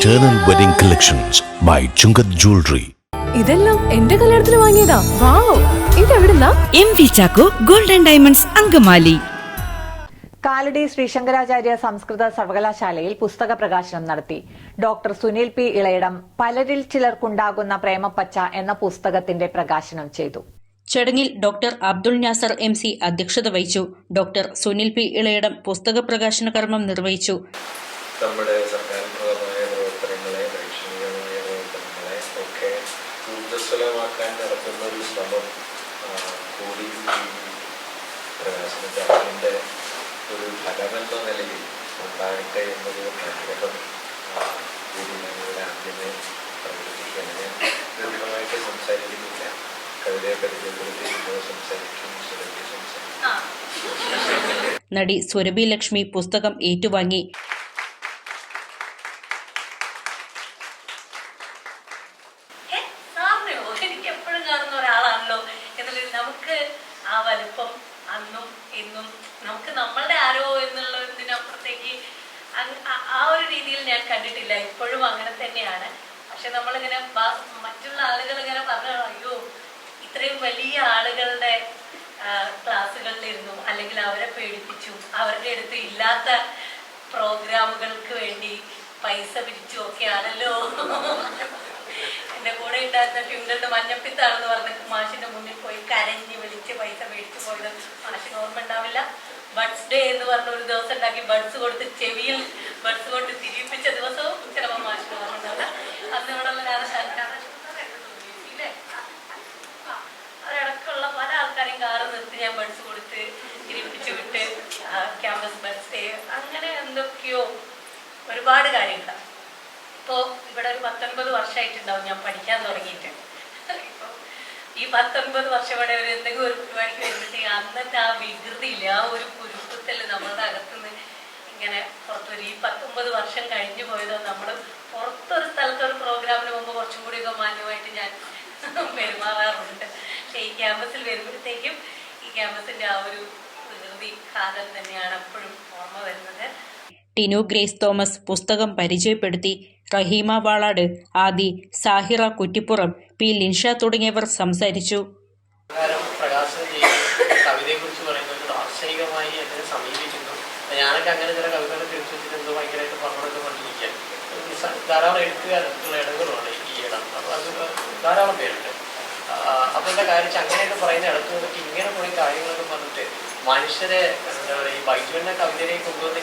Eternal Wedding Collections by Chungat Jewelry. ഇതെല്ലാം എന്റെ കല്യാണത്തിന് വാങ്ങിയതാ. Wow ഇതെവിടുന്നാ? M V Chacko golden diamonds Angamaly. Kalady Sree Sankaracharya സംസ്കൃത സർവകലാശാലയിൽ പുസ്തക പ്രകാശനം നടത്തി. ഡോക്ടർ സുനിൽ പി ഇളയിടം പലരിൽ ചിലർക്കുണ്ടാകുന്ന പ്രേമപ്പച്ച എന്ന പുസ്തകത്തിന്റെ പ്രകാശനം ചെയ്തു. ചടങ്ങിൽ doctor Abdul Nasar M C അധ്യക്ഷത വഹിച്ചു. ഡോക്ടർ സുനിൽ പി ഇളയിടം പുസ്തക പ്രകാശന കർമ്മം നിർവഹിച്ചു. നമ്മുടെ ഊർജസ്വലമാക്കാൻ നടത്തുന്ന ഒരു ശ്രമം കൂടി ഈ പ്രകാശന ഒരു ഫലമെന്ന നിലയിൽ ഉണ്ടാകട്ടെ എന്നൊരു ആഗ്രഹം കൂടി ഞങ്ങളുടെ ആദ്യമേ പ്രകടിപ്പിക്കുകയാണ്. ഞാൻ ദീർഘമായിട്ട് സംസാരിക്കുന്നില്ല. കവിതയെ പരിചയപ്പെടുത്തി സംസാരിക്കും സംസാരിക്കും. നടി സുരഭി ലക്ഷ്മി പുസ്തകം ഏറ്റുവാങ്ങി. നമുക്ക് ആ വലുപ്പം അന്നും ഇന്നും നമുക്ക് നമ്മളുടെ ആരോ എന്നുള്ള ഇതിനപ്പുറത്തേക്ക് ആ- ഒരു രീതിയിൽ ഞാൻ കണ്ടിട്ടില്ല. ഇപ്പോഴും അങ്ങനെ തന്നെയാണ്. പക്ഷെ നമ്മളിങ്ങനെ മറ്റുള്ള ആളുകൾ ഇങ്ങനെ പറഞ്ഞു അയ്യോ ഇത്രയും വലിയ ആളുകളുടെ ക്ലാസ്സുകളിലിരുന്നു. അല്ലെങ്കിൽ അവരെ പേടിപ്പിച്ചു. അവരുടെ അടുത്ത് ഇല്ലാത്ത പ്രോഗ്രാമുകൾക്ക് വേണ്ടി പൈസ പിരിച്ചു ഒക്കെയാണല്ലോ എന്റെ കൂടെ ഉണ്ടായിരുന്ന ട്യൂങ്ങളുടെ മഞ്ഞപ്പിത്താണെന്ന് പറഞ്ഞ മാഷിന്റെ മുന്നിൽ പോയി കരഞ്ഞ് വിളിച്ച് പൈസ മേടിച്ചു പോയത് മാഷിന് ഓർമ്മ ഉണ്ടാവില്ല. ബഡ്സ് ഡേ എന്ന് പറഞ്ഞ ഒരു ദിവസം ഉണ്ടാക്കി ബഡ്സ് കൊടുത്ത് ചെവിയിൽ ബഡ്സ് കൊണ്ട് തിരിപ്പിച്ച ദിവസവും ചിലപ്പോൾ മാഷിന് ഓർമ്മ ഉണ്ടാവില്ല. ഉള്ള അതിടക്കുള്ള പല ആൾക്കാരെയും കാറ് നിർത്തി ഞാൻ ബഡ്സ് കൊടുത്ത് തിരിപ്പിച്ചു വിട്ട് ക്യാമ്പസ് ബഡ്സ് ഡേ അങ്ങനെ എന്തൊക്കെയോ ഒരുപാട് കാര്യങ്ങൾ. ഇപ്പോ ഇവിടെ ഒരു പത്തൊൻപത് വർഷമായിട്ടുണ്ടാവും ഞാൻ പഠിക്കാൻ തുടങ്ങിയിട്ട്. ഈ പത്തൊൻപത് വർഷം ഇവിടെ ഒരു എന്തെങ്കിലും ഒരു പരിപാടിക്ക് വരുമ്പോഴത്തേക്ക് അന്നത്തെ ആ വികൃതിയില്ല ആ ഒരു കുരുക്കുത്തൽ നമ്മളുടെ അകത്തുനിന്ന് ഇങ്ങനെ പുറത്തൊരു ഈ പത്തൊമ്പത് വർഷം കഴിഞ്ഞു പോയതോ നമ്മൾ പുറത്തൊരു സ്ഥലത്ത് ഒരു പ്രോഗ്രാമിന് മുമ്പ് കുറച്ചും കൂടിയൊക്കെ മാന്യമായിട്ട് ഞാൻ പെരുമാറാറുണ്ട്. പക്ഷെ ഈ ക്യാമ്പസിൽ വരുമ്പോഴത്തേക്കും ഈ ക്യാമ്പസിന്റെ ആ ഒരു വികൃതി കാലം തന്നെയാണ് എപ്പോഴും ഓർമ്മ വരുന്നത്. ടിനു ഗ്രേസ് തോമസ് പുസ്തകം പരിചയപ്പെടുത്തി. റഹീമ വാളാട് ആദി സാഹിറ കുറ്റിപ്പുറം പി ലിൻഷ തുടങ്ങിയവർ സംസാരിച്ചു. പറയുന്നത് എന്നെ ധാരാളം ഈ അത് ഇങ്ങനെ കുറേ കാര്യങ്ങളൊക്കെ പറഞ്ഞിട്ട് മനുഷ്യരെ എന്താ പറയുക ഈ ബൈജുവിനെ കവിതയിലേക്ക് കൊണ്ടുവന്ന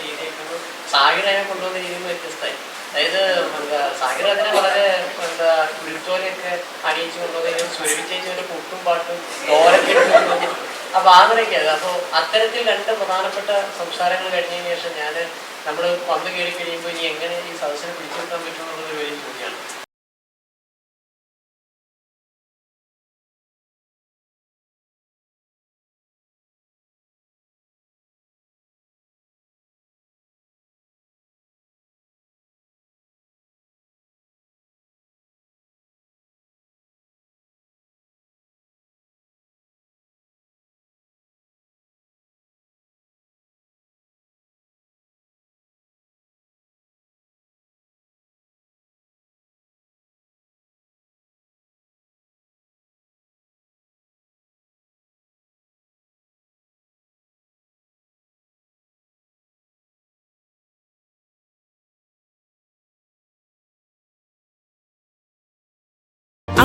സാഹിറയെ കൊണ്ടുവന്ന രീതിയിൽ വ്യത്യസ്തമായി. അതായത് എന്താ അതിനെ വളരെ എന്താ ഗുരുത്തോലെയൊക്കെ അണിയിച്ചു കൊണ്ടുവന്നതിനും ഒരു കുട്ടും പാട്ടും കൊണ്ടുവന്നു അപ്പൊ അങ്ങനെയൊക്കെയാണ് അപ്പോൾ അത്തരത്തിൽ രണ്ട് പ്രധാനപ്പെട്ട സംസാരങ്ങൾ കഴിഞ്ഞതിന് ശേഷം ഞാൻ നമ്മൾ വന്നു കയറി കഴിയുമ്പോൾ ഇനി എങ്ങനെ ഈ സദസ്സിനെ പിടിച്ചെടുക്കാൻ പറ്റുമെന്നുള്ളത് വലിയ ചോദ്യമാണ്.